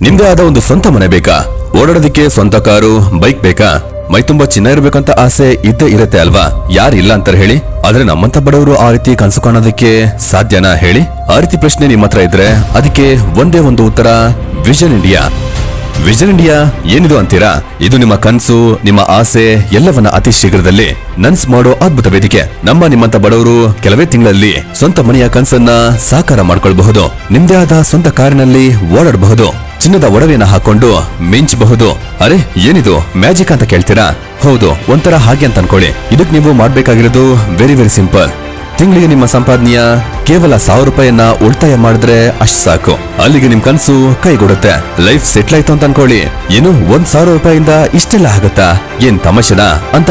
ನಿಮ್ದೇ ಆದ ಒಂದು ಸ್ವಂತ ಮನೆ ಬೇಕಾ? ಓಡಾಡೋದಕ್ಕೆ ಸ್ವಂತ ಕಾರು, ಬೈಕ್ ಬೇಕಾ? ಮೈ ತುಂಬಾ ಚಿನ್ನ ಇರಬೇಕಂತ ಆಸೆ ಇದ್ದೇ ಇರುತ್ತೆ ಅಲ್ವಾ? ಯಾರು ಇಲ್ಲ ಅಂತಾರೆ ಹೇಳಿ? ಆದ್ರೆ ನಮ್ಮಂತ ಬಡವರು ಆ ರೀತಿ ಕನಸು ಕಾಣೋದಕ್ಕೆ ಸಾಧ್ಯನಾ ಹೇಳಿ? ಆ ರೀತಿ ಪ್ರಶ್ನೆ ನಿಮ್ಮ ಹತ್ರ ಇದ್ರೆ ಅದಕ್ಕೆ ಒಂದೇ ಒಂದು ಉತ್ತರ ವಿಷನ್ ಇಂಡಿಯಾ ವಿಷನ್ ಇಂಡಿಯಾ ಏನಿದು ಅಂತೀರಾ? ಇದು ನಿಮ್ಮ ಕನಸು, ನಿಮ್ಮ ಆಸೆ, ಎಲ್ಲವನ್ನ ಅತಿ ಶೀಘ್ರದಲ್ಲಿ ನನ್ಸ್ ಮಾಡೋ ಅದ್ಭುತ ವೇದಿಕೆ. ನಮ್ಮ ನಿಮ್ಮಂತ ಬಡವರು ಕೆಲವೇ ತಿಂಗಳಲ್ಲಿ ಸ್ವಂತ ಮನೆಯ ಕನಸನ್ನ ಸಾಕಾರ ಮಾಡ್ಕೊಳ್ಬಹುದು. ನಿಮ್ದೇ ಆದ ಸ್ವಂತ ಕಾರಿನಲ್ಲಿ ಓಡಾಡಬಹುದು. ಚಿನ್ನದ ಒಡವೆಯನ್ನ ಹಾಕೊಂಡು ಮಿಂಚಬಹುದು. ಅರೆ, ಏನಿದು? ಮ್ಯಾಜಿಕ್ ಅಂತ ಕೇಳ್ತೀರಾ? ಹೌದು, ಒಂಥರ ಹಾಗೆ ಅಂತ ಅನ್ಕೊಳ್ಳಿ. ಇದಕ್ಕೆ ನೀವು ಮಾಡಬೇಕಾಗಿರೋದು ವೆರಿ ವೆರಿ ಸಿಂಪಲ್ ತಿಂಗಳಿಗೆ ನಿಮ್ಮ ಸಂಪಾದನೆಯ ಕೇವಲ ಸಾವಿರ ರೂಪಾಯಿಯನ್ನ ಉಳಿತಾಯ ಮಾಡಿದ್ರೆ ಅಷ್ಟು ಸಾಕು. ಅಲ್ಲಿಗೆ ನಿಮ್ ಕನಸು ಕೈಗೂಡುತ್ತೆ. ಲೈಫ್ ಸೆಟ್ಲ್ ಆಯ್ತು ಅಂತ ಅನ್ಕೊಳ್ಳಿ. ಏನು ಒಂದ್ ಸಾವಿರ ರೂಪಾಯಿಂದ ಇಷ್ಟೆಲ್ಲ ಆಗುತ್ತಾ? ಏನ್ ತಮಾಷೆನಾ? ಅಂತ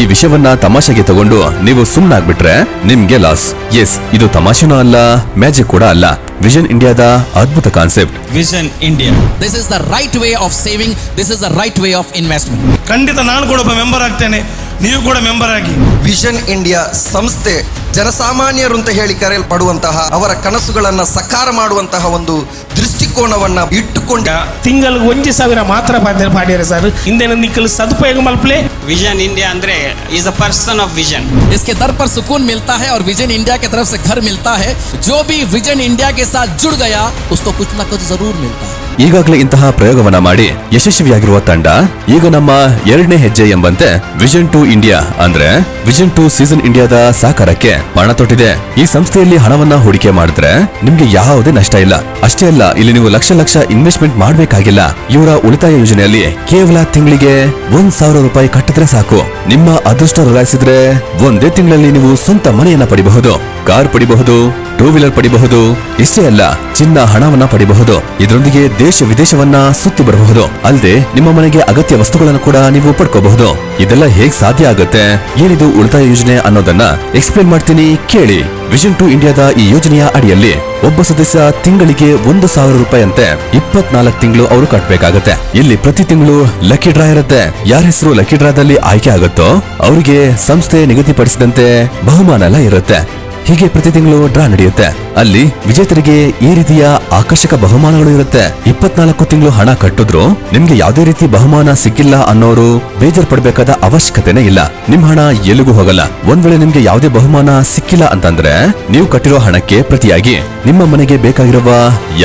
ಈ ವಿಷಯವನ್ನ ತಮಾಷೆಗೆ ತಗೊಂಡು ನೀವು ಸುಮ್ಮನಾಗ್ಬಿಟ್ರೆ ನಿಮ್ಗೆ ಲಾಸ್ ಎಸ್ ಇದು ತಮಾಷೆನೂ ಅಲ್ಲ ಮ್ಯಾಜಿಕ್ ಕೂಡ ಅಲ್ಲ. ವಿಷನ್ ಇಂಡಿಯಾದ ಅದ್ಭುತ concept vision India this is the right way of saving this is the right way of investment ಖಂಡಿತ ನಾನು ಕೂಡ ಒಬ್ಬ ಮೆಂಬರ್ ಆಗ್ತೇನೆ. ನೀವು ಕೂಡ ಮೆಂಬರ್ ಆಗಿ ವಿಷನ್ ಇಂಡಿಯಾ ಸಂಸ್ಥೆ ಜನಸಾಮಾನ್ಯರು ಅಂತ ಹೇಳಿ ಕರೆಯಲ್ಪಡುವಂತಹ ಅವರ ಕನಸುಗಳನ್ನ ಸಕಾರ ಮಾಡುವಂತಹ ಒಂದು ದೃಷ್ಟಿಕೋನವನ್ನ ಇಟ್ಟುಕೊಂಡು ತಿಂಗಳಿಗೆ ಒಂಜಿ ಸಾವಿರ ಮಾತ್ರ ಪಾಡ್ಯಾರ ಪಾಡ್ಯಾರ ಸರ್ ಹಿಂದೆ ನಿಕ್ಕಲು ಸದುಪಯೋಗ ಮಲ್ಪಲೆ ವಿಷನ್ ಇಂಡಿಯಾ ಅಂದ್ರೆ is a person of vision इसके दर पर सुकून मिलता है और विजन इंडिया की तरफ से घर मिलता है जो भी विजन इंडिया के साथ जुड़ गया उसको कुछ ना कुछ जरूर मिलता है ಈಗಾಗಲೇ ಇಂತಹ ಪ್ರಯೋಗವನ್ನ ಮಾಡಿ ಯಶಸ್ವಿಯಾಗಿರುವ ತಂಡ ಈಗ ನಮ್ಮ ಎರಡನೇ ಹೆಜ್ಜೆ ಎಂಬಂತೆ ವಿಷನ್ ಟು ಇಂಡಿಯಾ ಅಂದ್ರೆ ವಿಷನ್ ಟು ಸೀಸನ್ ಇಂಡಿಯಾದ ಸಾಕಾರಕ್ಕೆ ಪಣ ತೊಟ್ಟಿದೆ. ಈ ಸಂಸ್ಥೆಯಲ್ಲಿ ಹಣವನ್ನ ಹೂಡಿಕೆ ಮಾಡಿದ್ರೆ ನಿಮ್ಗೆ ಯಾವುದೇ ನಷ್ಟ ಇಲ್ಲ. ಅಷ್ಟೇ ಅಲ್ಲ, ಇಲ್ಲಿ ನೀವು ಲಕ್ಷ ಲಕ್ಷ ಇನ್ವೆಸ್ಟ್ಮೆಂಟ್ ಮಾಡಬೇಕಾಗಿಲ್ಲ. ಇವರ ಉಳಿತಾಯ ಯೋಜನೆಯಲ್ಲಿ ಕೇವಲ ತಿಂಗಳಿಗೆ ಒಂದ್ ಸಾವಿರ ರೂಪಾಯಿ ಕಟ್ಟಿದ್ರೆ ಸಾಕು. ನಿಮ್ಮ ಅದೃಷ್ಟ ರಲಾಯಿಸಿದ್ರೆ ಒಂದೇ ತಿಂಗಳಲ್ಲಿ ನೀವು ಸ್ವಂತ ಮನೆಯನ್ನ ಪಡಿಬಹುದು. ಕಾರ್ ಪಡಿಬಹುದು ಟೂ ವೀಲರ್ ಪಡಿಬಹುದು ಇಷ್ಟೇ ಅಲ್ಲ, ಚಿನ್ನ ಹಣವನ್ನ ಪಡಿಬಹುದು. ಇದರೊಂದಿಗೆ ದೇಶ ವಿದೇಶವನ್ನ ಸುತ್ತಿ ಬರಬಹುದು. ಅಲ್ಲದೆ ನಿಮ್ಮ ಮನೆಗೆ ಅಗತ್ಯ ವಸ್ತುಗಳನ್ನು ಕೂಡ ನೀವು ಪಡ್ಕೋಬಹುದು. ಇದೆಲ್ಲ ಹೇಗ್ ಸಾಧ್ಯ ಆಗುತ್ತೆ? ಏನಿದು ಉಳಿತಾಯ ಯೋಜನೆ ಅನ್ನೋದನ್ನ ಎಕ್ಸ್ಪ್ಲೇನ್ ಮಾಡ್ತೀನಿ ಕೇಳಿ. ವಿಷನ್ ಟು ಇಂಡಿಯಾದ ಈ ಯೋಜನೆಯ ಅಡಿಯಲ್ಲಿ ಒಬ್ಬ ಸದಸ್ಯ ತಿಂಗಳಿಗೆ ಒಂದು ಸಾವಿರ ರೂಪಾಯಿ ಅಂತೆ ಇಪ್ಪತ್ನಾಲ್ಕು ತಿಂಗಳು ಅವರು ಕಟ್ಟಬೇಕಾಗತ್ತೆ ಇಲ್ಲಿ ಪ್ರತಿ ತಿಂಗಳು ಲಕ್ಕಿ ಡ್ರಾ ಇರುತ್ತೆ. ಯಾರ ಹೆಸರು ಲಕ್ಕಿ ಡ್ರಾದಲ್ಲಿ ಆಯ್ಕೆ ಆಗುತ್ತೋ, ಅವರಿಗೆ ಸಂಸ್ಥೆ ನಿಗದಿಪಡಿಸಿದಂತೆ ಬಹುಮಾನ ಎಲ್ಲ ಇರುತ್ತೆ. ಹೀಗೆ ಪ್ರತಿ ತಿಂಗಳು ಡ್ರಾ ನಡೆಯುತ್ತೆ. ಅಲ್ಲಿ ವಿಜೇತರಿಗೆ ಈ ರೀತಿಯ ಆಕರ್ಷಕ ಬಹುಮಾನಗಳು ಇರುತ್ತೆ. ಇಪ್ಪತ್ನಾಲ್ಕು ತಿಂಗಳು ಹಣ ಕಟ್ಟಿದ್ರು, ನಿಮ್ಗೆ ಯಾವುದೇ ರೀತಿ ಬಹುಮಾನ ಸಿಕ್ಕಿಲ್ಲ ಅನ್ನೋರು ಬೇಜಾರ್ ಪಡಬೇಕಾದ ಅವಶ್ಯಕತೆನೇ ಇಲ್ಲ. ನಿಮ್ ಹಣ ಎಲ್ಲಿಗೂ ಹೋಗಲ್ಲ. ಒಂದ್ ವೇಳೆ ನಿಮ್ಗೆ ಯಾವುದೇ ಬಹುಮಾನ ಸಿಕ್ಕಿಲ್ಲ ಅಂತಂದ್ರೆ, ನೀವು ಕಟ್ಟಿರೋ ಹಣಕ್ಕೆ ಪ್ರತಿಯಾಗಿ ನಿಮ್ಮ ಮನೆಗೆ ಬೇಕಾಗಿರುವ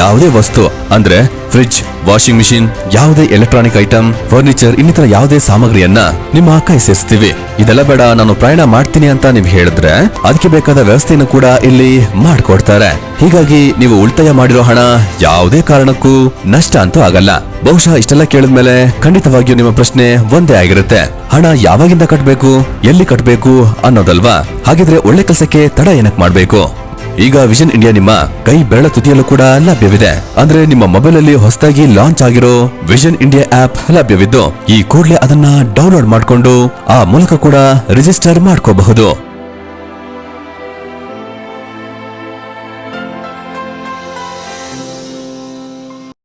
ಯಾವುದೇ ವಸ್ತು, ಅಂದ್ರೆ ಫ್ರಿಡ್ಜ್, ವಾಷಿಂಗ್ ಮಿಷಿನ್, ಯಾವುದೇ ಎಲೆಕ್ಟ್ರಾನಿಕ್ ಐಟಮ್ ಫರ್ನಿಚರ್, ಇನ್ನಿತರ ಯಾವುದೇ ಸಾಮಗ್ರಿಯನ್ನ ನಿಮ್ಮ ಕೈ ಸೇರಿಸ್ತೀವಿ ಇದೆಲ್ಲ ಬೇಡ, ನಾನು ಪ್ರಯಾಣ ಮಾಡ್ತೀನಿ ಅಂತ ನೀವು ಹೇಳಿದ್ರೆ, ಅದಕ್ಕೆ ಬೇಕಾದ ವ್ಯವಸ್ಥೆಯನ್ನು ಕೂಡ ಇಲ್ಲಿ ಮಾಡ್ಕೊಡ್ತಾರೆ. ಹೀಗಾಗಿ ನೀವು ಉಳಿತಾಯ ಮಾಡಿರೋ ಹಣ ಯಾವುದೇ ಕಾರಣಕ್ಕೂ ನಷ್ಟ ಅಂತೂ ಆಗಲ್ಲ. ಬಹುಶಃ ಇಷ್ಟೆಲ್ಲ ಕೇಳಿದ್ಮೇಲೆ ಖಂಡಿತವಾಗಿಯೂ ನಿಮ್ಮ ಪ್ರಶ್ನೆ ಒಂದೇ ಆಗಿರುತ್ತೆ. ಹಣ ಯಾವಾಗಿಂದ ಕಟ್ಬೇಕು, ಎಲ್ಲಿ ಕಟ್ಬೇಕು ಅನ್ನೋದಲ್ವಾ? ಹಾಗಿದ್ರೆ ಒಳ್ಳೆ ಕೆಲಸಕ್ಕೆ ತಡ ಏನಕ್ಕೆ ಮಾಡಬೇಕು? ಈಗ ವಿಷನ್ ಇಂಡಿಯಾ ನಿಮ್ಮ ಕೈ ಬೆರಳ ತುದಿಯಲ್ಲೂ ಕೂಡ ಲಭ್ಯವಿದೆ. ಅಂದ್ರೆ ನಿಮ್ಮ ಮೊಬೈಲ್ ಅಲ್ಲಿ ಹೊಸದಾಗಿ ಲಾಂಚ್ ಆಗಿರೋ ವಿಷನ್ ಇಂಡಿಯಾ ಆಪ್ ಲಭ್ಯವಿದ್ದು, ಈ ಕೂಡಲೇ ಅದನ್ನ ಡೌನ್ಲೋಡ್ ಮಾಡಿಕೊಂಡು ಆ ಮೂಲಕ ಕೂಡ ರಿಜಿಸ್ಟರ್ ಮಾಡ್ಕೋಬಹುದು.